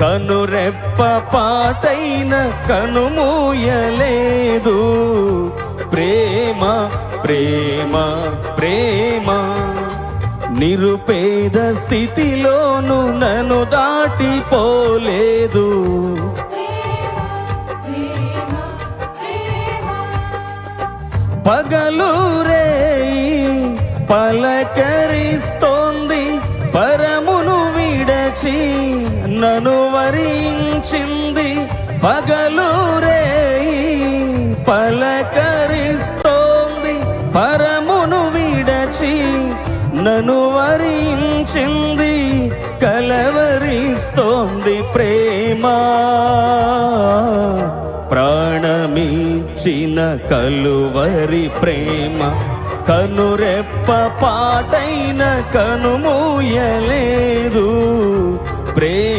కనురెప్ప పాటైన కనుమూయలేదు ప్రేమ ప్రేమ ప్రేమ. నిరుపేద స్థితిలోను నన్ను దాటిపోలేదు. పగలు రేయి విడచి నను వరించింది పగలు పలకరిస్తోంది పరమును విడచి నను వరించింది కలవరిస్తోంది ప్రేమ. ప్రాణమిచ్చిన కలువరి ప్రేమ కనురెప్ప పాటైన కనుమూయలేదు. ప్రేమ